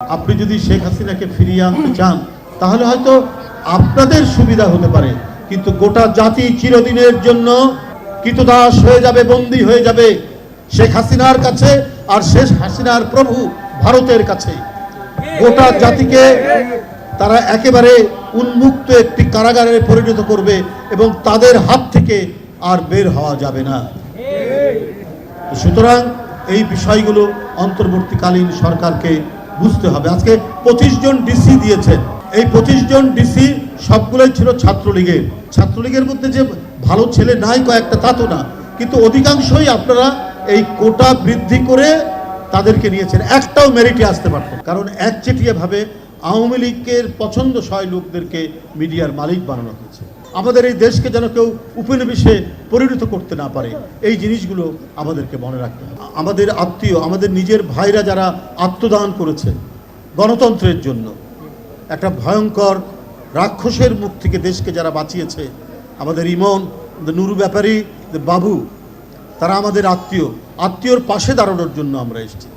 আপনি যদি শেখ হাসিনাকে ফিরিয়ে আনতে চান, তাহলে হয়তো আপনাদের সুবিধা হতে পারে। কিন্তু গোটা জাতি চিরদিনের জন্য কৃতদাস হয়ে যাবে, বন্দী হয়ে যাবে শেখ হাসিনার কাছে আর শেখ হাসিনার প্রভু ভারতের কাছে। গোটা জাতিকে তারা একেবারে উন্মুক্ত একটি কারাগারে পরিণত করবে এবং তাদের হাত থেকে আর বের হওয়া যাবে না। সুতরাং এই বিষয়গুলো অন্তর্বর্তীকালীন সরকারকে বুঝতে হবে। আজকে পঁচিশ জন ডিসি দিয়েছেন। এই পঁচিশ জন ডিসি সবগুলোই ছিল ছাত্রলীগের। ছাত্রলীগের মধ্যে যে ভালো ছেলে নাই কয়েকটা, তা তো না। কিন্তু অধিকাংশই আপনারা এই কোটা বৃদ্ধি করে তাদেরকে নিয়েছেন। একটাও মেরিটে আসতে পারত। কারণ একচেটিয়া ভাবে আওয়ামী লীগের পছন্দসই লোকদেরকে মিডিয়ার মালিক বানানো হয়েছে। আমাদের এই দেশকে যেন কেউ উপনিবেশে পরিণত করতে না পারে, এই জিনিসগুলো আমাদেরকে মনে রাখতে হবে। আমাদের আত্মীয়, আমাদের নিজের ভাইরা যারা আত্মদান করেছে গণতন্ত্রের জন্য, একটা ভয়ঙ্কর রাক্ষসের মুখ থেকে দেশকে যারা বাঁচিয়েছে, আমাদের ইমন দ্য নুরু ব্যাপারী বাবু তারা আমাদের আত্মীয়, আত্মীয়র পাশে দাঁড়ানোর জন্য আমরা এসেছি।